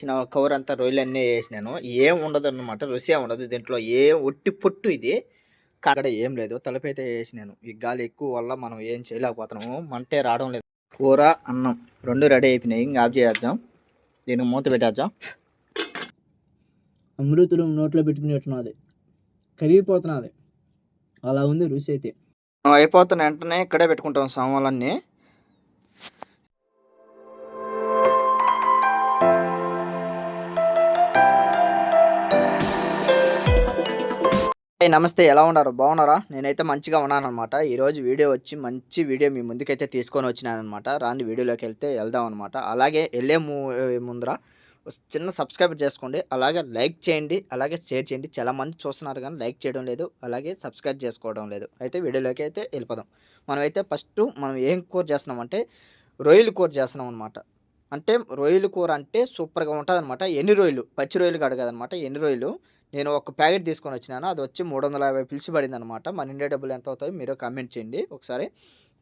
చిన్న కవర్ అంతా రొయ్యలు అన్నీ వేసినాను. ఏం ఉండదు అనమాట ఏం ఉండదు దీంట్లో. ఏ ఒట్టి పొట్టు ఇది. అక్కడ ఏం లేదు తలుపు అయితే వేసినాను. ఈ గాలి ఎక్కువ వల్ల మనం ఏం చేయలేకపోతున్నాము. మంటే రావడం లేదు. కూర అన్నం రెండు రెడీ అయిపోయినాయి. ఇంకా ఆఫ్ చేద్దాం దీనికి మూత పెట్టేద్దాం. అమృతులు నోట్లో పెట్టుకునేట్టున్నది కరిగిపోతున్నది. అలా ఉంది రుచి అయితే. అయిపోతున్న వెంటనే ఇక్కడే పెట్టుకుంటాం సామాన్లన్నీ. నమస్తే ఎలా ఉన్నారు? బాగున్నారా? నేనైతే మంచిగా ఉన్నానమాట ఈరోజు వీడియో వచ్చి మంచి వీడియో మీ ముందుకైతే తీసుకొని వచ్చినానమాట రాని వీడియోలోకి వెళ్తే వెళ్దాం అనమాట అలాగే వెళ్ళే ము- ముందర చిన్న సబ్స్క్రైబ్ చేసుకోండి. అలాగే లైక్ చేయండి. అలాగే షేర్ చేయండి. చాలా మంది చూస్తున్నారు కానీ లైక్ చేయడం లేదు. అలాగే సబ్స్క్రైబ్ చేసుకోవడం లేదు. అయితే వీడియోలోకి అయితే వెళ్ళిపోదాం. మనమైతే ఫస్ట్ మనం ఏం కూర చేస్తున్నామంటే రొయ్యలు కూర చేస్తున్నాం అనమాట అంటే రొయ్యలు కూర అంటే సూపర్గా ఉంటుంది అనమాట ఎన్ని రొయ్యలు? పచ్చి రొయ్యలు కాదు కదనమాట ఎన్ని రొయ్యలు? నేను ఒక ప్యాకెట్ తీసుకొని వచ్చినాను. అది వచ్చి మూడు వందల యాభై పిలిచి పడింది అనమాట మన ఇండియా డబ్బులు ఎంత అవుతాయో మీరు కామెంట్ చేయండి ఒకసారి.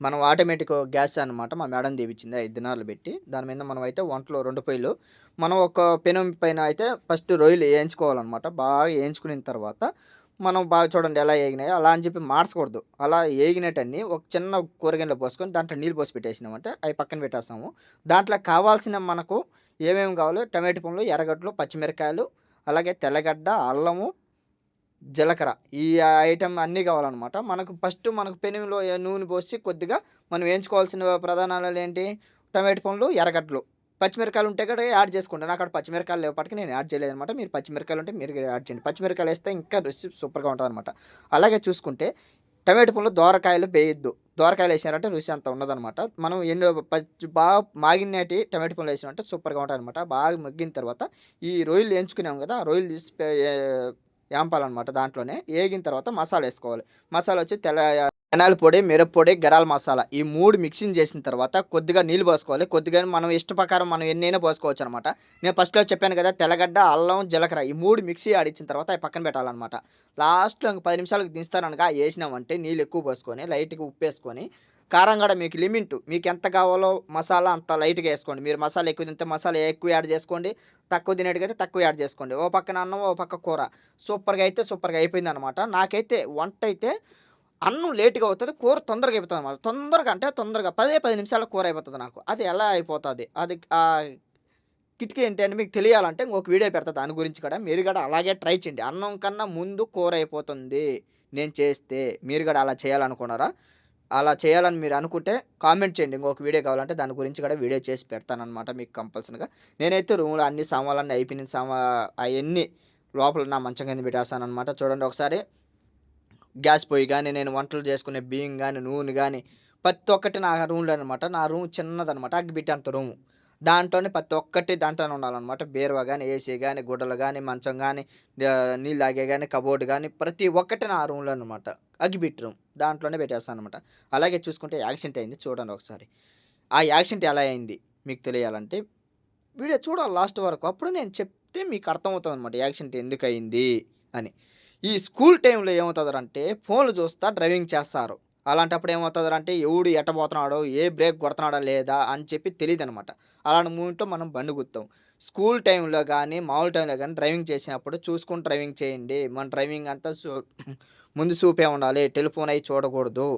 మనం ఆటోమేటిక్ గ్యాస్ అనమాట మా మేడం దీవిచ్చింది ఐదు దినాలు పెట్టి. దాని మీద మనం అయితే వంటలో రెండు పొయ్యిలు. మనం ఒక పెనం పైన అయితే ఫస్ట్ రొయ్యలు వేయించుకోవాలన్నమాట. బాగా వేయించుకున్న తర్వాత మనం బాగా చూడండి ఎలా వేగినాయో. అలా అని చెప్పి మార్చకూడదు. అలా వేగినట్టన్ని ఒక చిన్న కూరగాయలు పోసుకొని దాంట్లో నీళ్ళు పోసి పెట్టేసినామంటే అవి పక్కన పెట్టేస్తాము. దాంట్లో కావాల్సిన మనకు ఏమేమి కావాలో టమాటో పండ్లు ఎర్రగడ్డలు పచ్చిమిరకాయలు అలాగే తెల్లగడ్డ అల్లము జీలకర్ర ఈ ఐటెం అన్నీ కావాలన్నమాట. మనకు ఫస్ట్ మనకు పెనుగులో నూనె పోసి కొద్దిగా మనం వేయించుకోవాల్సిన ప్రధానాలు ఏంటి? టమాటో పండ్లు ఎర్రగడ్డలు. పచ్చిమిరకాయలు ఉంటే కూడా యాడ్ చేసుకుంటాను. అక్కడ పచ్చిమిరకాయలు లేవప్పటికి నేను యాడ్ చేయలేదు అనమాట మీరు పచ్చిమిరకాయలు ఉంటే మీరు యాడ్ చేయండి. పచ్చిమిరకాయలు వేస్తే ఇంకా రుచి సూపర్గా ఉంటుంది అనమాట అలాగే చూసుకుంటే టమాటో పండ్లు దోరకాయలు వేయొద్దు. దోరకాయలు వేసినారంటే రుచి అంత ఉండదనమాట మనం ఎండు పచ్చి బాగా మాగినటి టమాటో పండ్లు వేసినామంటే సూపర్గా ఉంటాయి అనమాట బాగా మగ్గిన తర్వాత ఈ రొయ్యలు ఎంచుకున్నాం కదా ఆ రొయ్యలు తీసి పే- వేంపాలన్నమాట దాంట్లోనే వేగిన తర్వాత మసాలా వేసుకోవాలి. మసాలా వచ్చి తెల్ల ధనాల పొడి మిరప్పొడి గరాల మసాలా ఈ మూడు మిక్సింగ్ చేసిన తర్వాత కొద్దిగా నీళ్ళు పోసుకోవాలి. కొద్దిగా మనం ఇష్ట ప్రకారం మనం ఎన్నైనా పోసుకోవచ్చు అనమాట నేను ఫస్ట్లో చెప్పాను కదా తెల్లగడ్డ అల్లం జీలకర్ర ఈ మూడు మిక్సీ ఆడిచ్చిన తర్వాత అవి పక్కన పెట్టాలన్నమాట. లాస్ట్లో ఇంక పది నిమిషాలకు దించుతానగా వేసినామంటే నీళ్ళు ఎక్కువ పోసుకొని లైట్గా ఉప్పు వేసుకొని కారం కూడా మీకు లిమిట్. మీకు ఎంత కావాలో మసాలా అంత లైట్గా వేసుకోండి. మీరు మసాలా ఎక్కువ తింటే మసాలా ఎక్కువ యాడ్ చేసుకోండి. తక్కువ తినేటికైతే తక్కువ యాడ్ చేసుకోండి. ఓ పక్కన అన్నం ఓ పక్క కూర. సూపర్గా అయితే సూపర్గా అయిపోయింది అనమాట నాకైతే వంట అయితే అన్నం లేట్గా అవుతుంది కూర తొందరగా అయిపోతుంది అనమాట తొందరగా అంటే తొందరగా పదే పది నిమిషాల కూర అయిపోతుంది నాకు. అది ఎలా అయిపోతుంది? అది కిటికీ ఏంటి అని మీకు తెలియాలంటే ఇంకొక వీడియో పెడతా. దాని గురించి కూడా మీరు కూడా అలాగే ట్రై చేయండి. అన్నం కన్నా ముందు కూర అయిపోతుంది. నేను చేస్తే మీరు కూడా అలా చేయాలనుకున్నారా? అలా చేయాలని మీరు అనుకుంటే కామెంట్ చేయండి. ఇంకొక వీడియో కావాలంటే దాని గురించి కూడా వీడియో చేసి పెడతానమాట మీకు కంపల్సరీగా. నేనైతే రూమ్లో అన్ని సామాన్లన్నీ అయిపోయిన సామా అవన్నీ లోపల నా మంచం కింద పెట్టేస్తానమాట అనమాట చూడండి ఒకసారి. గ్యాస్ పొయ్యి కానీ నేను వంటలు చేసుకునే బియ్యం కానీ నూనె కానీ ప్రతి ఒక్కటి నా రూమ్లో అనమాట నా రూమ్ చిన్నదనమాట అగ్గిపెట్టి అంత రూము. దాంట్లోనే ప్రతి ఒక్కటి దాంట్లోనే ఉండాలన్నమాట. బీరువా కానీ ఏసీ కానీ గుడ్డలు కానీ మంచం కానీ నీళ్ళు తాగే కానీ కబోర్డ్ కానీ ప్రతి ఒక్కటి నా రూమ్లో అనమాట అగ్గిబిట్ రూమ్ దాంట్లోనే పెట్టేస్తాను అనమాట అలాగే చూసుకుంటే యాక్సిడెంట్ అయింది చూడండి ఒకసారి. ఆ యాక్సిడెంట్ ఎలా అయింది మీకు తెలియాలంటే వీడియో చూడాలి లాస్ట్ వరకు. అప్పుడు నేను చెప్తే మీకు అర్థమవుతుంది అనమాట యాక్సిడెంట్ ఎందుకు అయింది అని. ఈ స్కూల్ టైంలో ఏమవుతుందంటే ఫోన్లు చూస్తా డ్రైవింగ్ చేస్తారు. అలాంటప్పుడు ఏమవుతుందంటే ఎవడు ఎట్టబోతున్నాడో ఏ బ్రేక్ కొడుతున్నాడో లేదా అని చెప్పి తెలియదు అనమాట అలాంటి మూమెంట్లో మనం బండి గుర్తాం స్కూల్ టైంలో కానీ మామూలు టైంలో కానీ డ్రైవింగ్ చేసినప్పుడు చూసుకుని డ్రైవింగ్ చేయండి. మన డ్రైవింగ్ అంతా ముందు చూపే ఉండాలి. టెలిఫోన్ అయి చూడకూడదు.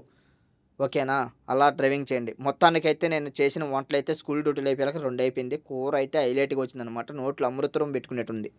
ఓకేనా? అలా డ్రైవింగ్ చేయండి. మొత్తానికైతే నేను చేసిన వంటలు అయితే స్కూల్ డ్యూటీలు అయిపోయాక రెండు అయిపోయింది. కూర అయితే హైలైట్గా వచ్చిందనమాట. నోట్లో అమృతం పెట్టుకునేట్టుంది.